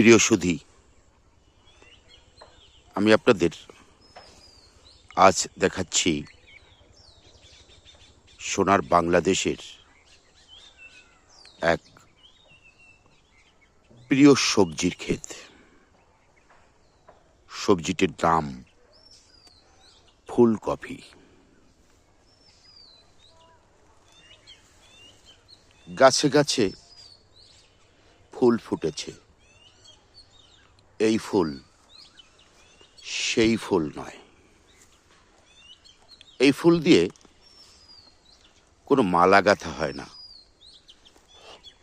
প্রিয় সুধী, আমি আপনাদের আজ দেখাচ্ছি সোনার বাংলাদেশের এক প্রিয় সবজির ক্ষেত। সবজিটির দাম ফুলকপি। গাছে গাছে ফুল ফুটেছে। এই ফুল, সেই ফুল নয়। এই ফুল দিয়ে কোনো মালা গাঁথা হয় না।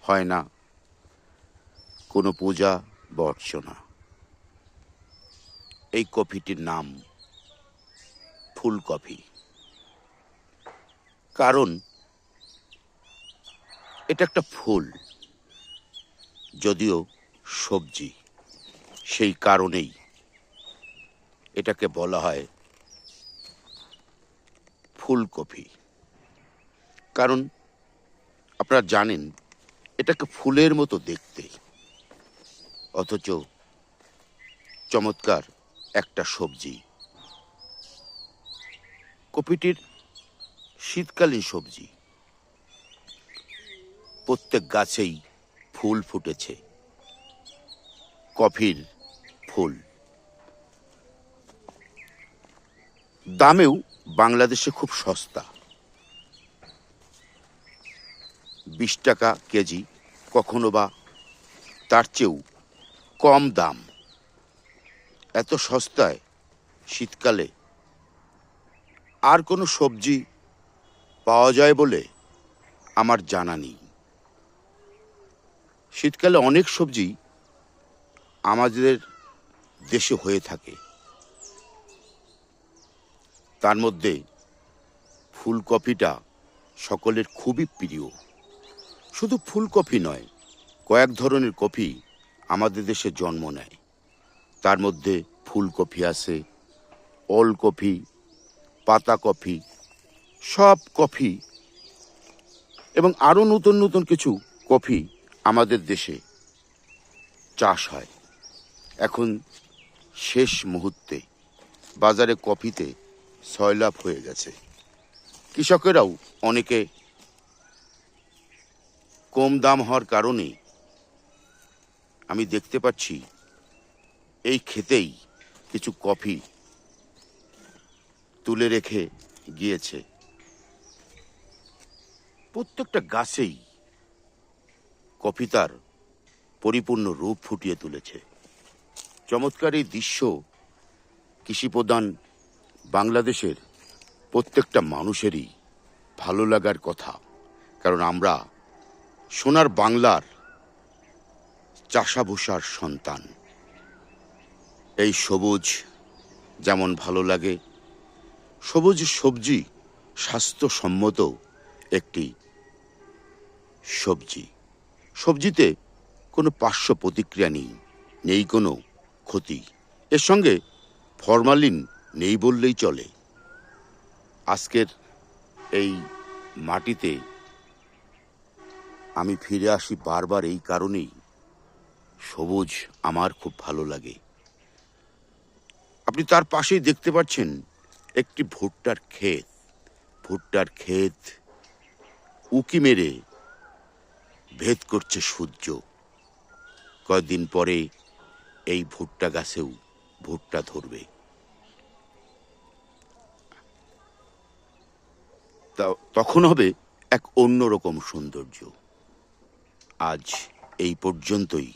হয় না কোনো পূজা বা অর্চনা। এই কফিটির নাম ফুলকপি কারণ এটা একটা ফুল, যদিও সবজি। সেই কারণেই এটাকে বলা হয় ফুলকপি। কারণ আপনারা জানেন, এটাকে ফুলের মতো দেখতে। অথচ চমৎকার একটা সবজি। কপিটির শীতকালীন সবজি। প্রত্যেক গাছেই ফুল ফুটেছে। কফির ফুল দামেও বাংলাদেশে খুব সস্তা। বিশ টাকা কেজি কখনো বা তার চেয়েও কম দাম। এত সস্তায় শীতকালে আর কোনো সবজি পাওয়া যায় বলে আমার জানা নেই। শীতকালে অনেক সবজি আমাদের দেশে হয়ে থাকে। তার মধ্যে ফুলকপিটা সকলের খুবই প্রিয়। শুধু ফুলকপি নয়, কয়েক ধরনের কফি আমাদের দেশে জন্ম নেয়। তার মধ্যে ফুলকপি আছে ওল কফি পাতা কফি সব কফি এবং আরও নতুন নতুন কিছু কফি আমাদের দেশে চাষ হয়। এখন শেষ মুহূর্তে বাজারে কফিতে সয়লাভ হয়ে গেছে। কৃষকেরাও অনেকে কম দাম হওয়ার কারণে আমি দেখতে পাচ্ছি এই খেতেই কিছু কফি তুলে রেখে গিয়েছে। প্রত্যেকটা গাছেই কফি তার পরিপূর্ণ রূপ ফুটিয়ে তুলেছে। চমৎকার এই দৃশ্য কৃষিপ্রধান বাংলাদেশের প্রত্যেকটা মানুষেরই ভালো লাগার কথা। কারণ আমরা সোনার বাংলার চাষাভূষার সন্তান। এই সবুজ যেমন ভালো লাগে, সবুজ সবজি স্বাস্থ্যসম্মত একটি সবজি। সবজিতে কোনো পার্শ্ব প্রতিক্রিয়া নেই নেই কোনো ক্ষতি। এর সঙ্গে ফরমালিন নেই বললেই চলে। আজকের এই মাটিতে আমি ফিরে আসি বারবার এই কারণেই। সবুজ আমার খুব ভালো লাগে। আপনি তার পাশেই দেখতে পাচ্ছেন একটি ভুট্টার ক্ষেত। ভুট্টার ক্ষেত উকি মেরে ভেদ করছে সূর্য। কয়েকদিন পরে এই ভুট্টা গাছেও ভুট্টা ধরবে। তখন হবে এক অন্যরকম সৌন্দর্য। আজ এই পর্যন্তই।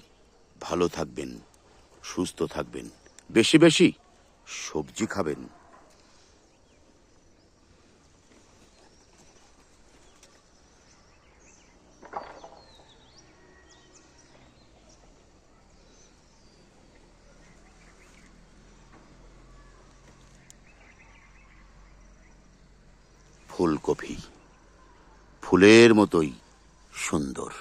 ভালো থাকবেন, সুস্থ থাকবেন, বেশি বেশি সবজি খাবেন। ফুলকপি ফুলের মতোই সুন্দর।